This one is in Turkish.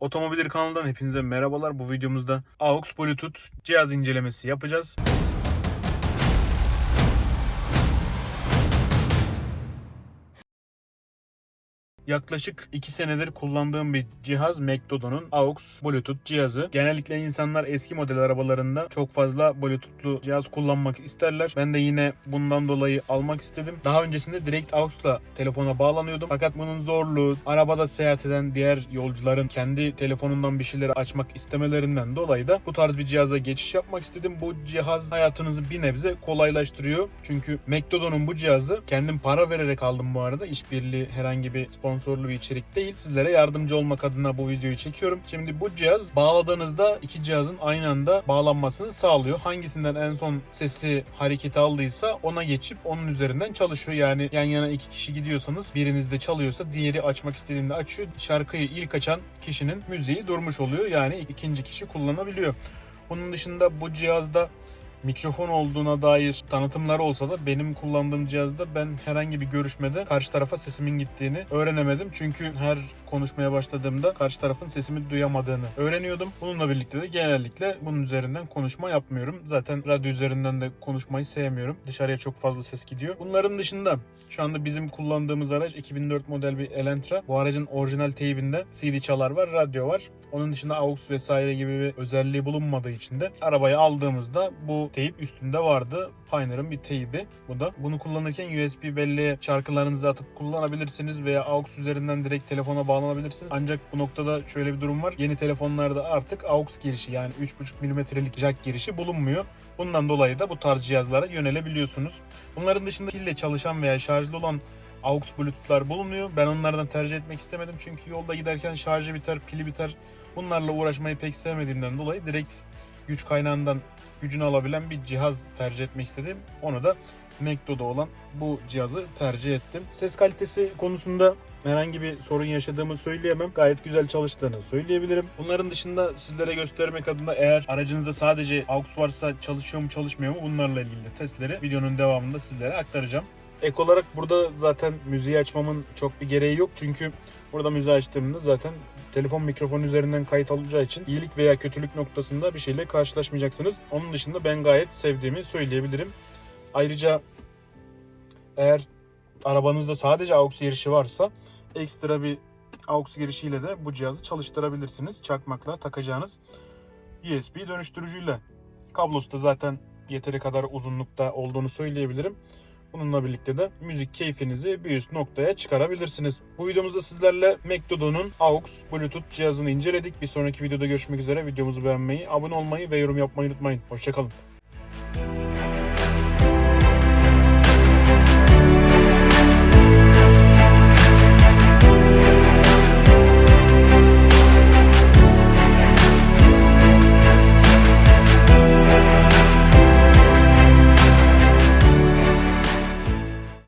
Otomobil kanalından hepinize merhabalar. Bu videomuzda AUX Bluetooth cihaz incelemesi yapacağız. Yaklaşık 2 senedir kullandığım bir cihaz McDodo'nun AUX Bluetooth cihazı. Genellikle insanlar eski model arabalarında çok fazla Bluetooth'lu cihaz kullanmak isterler. Ben de yine bundan dolayı almak istedim. Daha öncesinde direkt AUX'la telefona bağlanıyordum. Fakat bunun zorluğu, arabada seyahat eden diğer yolcuların kendi telefonundan bir şeyleri açmak istemelerinden dolayı da bu tarz bir cihaza geçiş yapmak istedim. Bu cihaz hayatınızı bir nebze kolaylaştırıyor. Çünkü McDodo'nun bu cihazı kendim para vererek aldım bu arada. İşbirliği herhangi bir sponsorlu bir içerik değil. Sizlere yardımcı olmak adına bu videoyu çekiyorum. Şimdi bu cihaz bağladığınızda iki cihazın aynı anda bağlanmasını sağlıyor. Hangisinden en son sesi hareket aldıysa ona geçip onun üzerinden çalışıyor. Yani yan yana iki kişi gidiyorsanız biriniz de çalıyorsa diğeri açmak istediğinde açıyor. Şarkıyı ilk açan kişinin müziği durmuş oluyor. Yani ikinci kişi kullanabiliyor. Bunun dışında bu cihazda mikrofon olduğuna dair tanıtımlar olsa da benim kullandığım cihazda ben herhangi bir görüşmede karşı tarafa sesimin gittiğini öğrenemedim. Çünkü her konuşmaya başladığımda karşı tarafın sesimi duyamadığını öğreniyordum. Bununla birlikte de genellikle bunun üzerinden konuşma yapmıyorum. Zaten radyo üzerinden de konuşmayı sevmiyorum. Dışarıya çok fazla ses gidiyor. Bunların dışında şu anda bizim kullandığımız araç 2004 model bir Elantra. Bu aracın orijinal teybinde CD çalar var, radyo var. Onun dışında AUX vesaire gibi bir özelliği bulunmadığı için de arabayı aldığımızda bu teyip üstünde vardı. Pioneer'ın bir teybi bu da. Bunu kullanırken USB belleğe şarkılarınızı atıp kullanabilirsiniz veya AUX üzerinden direkt telefona bağlanabilirsiniz. Ancak bu noktada şöyle bir durum var. Yeni telefonlarda artık AUX girişi yani 3.5 mm'lik jack girişi bulunmuyor. Bundan dolayı da bu tarz cihazlara yönelebiliyorsunuz. Bunların dışında pille çalışan veya şarjlı olan AUX Bluetooth'lar bulunuyor. Ben onlardan tercih etmek istemedim çünkü yolda giderken şarjı biter, pili biter. Bunlarla uğraşmayı pek sevmediğimden dolayı direkt güç kaynağından gücünü alabilen bir cihaz tercih etmek istedim. Onu da McDo'da olan bu cihazı tercih ettim. Ses kalitesi konusunda herhangi bir sorun yaşadığımı söyleyemem. Gayet güzel çalıştığını söyleyebilirim. Bunların dışında sizlere göstermek adına eğer aracınızda sadece AUX varsa çalışıyor mu çalışmıyor mu bunlarla ilgili testleri videonun devamında sizlere aktaracağım. Ek olarak burada zaten müziği açmamın çok bir gereği yok. Çünkü burada müziği açtığımda zaten telefon mikrofonu üzerinden kayıt alacağı için iyilik veya kötülük noktasında bir şeyle karşılaşmayacaksınız. Onun dışında ben gayet sevdiğimi söyleyebilirim. Ayrıca eğer arabanızda sadece AUX girişi varsa ekstra bir AUX girişiyle de bu cihazı çalıştırabilirsiniz. Çakmakla takacağınız USB dönüştürücüyle. Kablosu da zaten yeteri kadar uzunlukta olduğunu söyleyebilirim. Bununla birlikte de müzik keyfinizi bir üst noktaya çıkarabilirsiniz. Bu videomuzda sizlerle McDodo'nun AUX Bluetooth cihazını inceledik. Bir sonraki videoda görüşmek üzere. Videomuzu beğenmeyi, abone olmayı ve yorum yapmayı unutmayın. Hoşçakalın.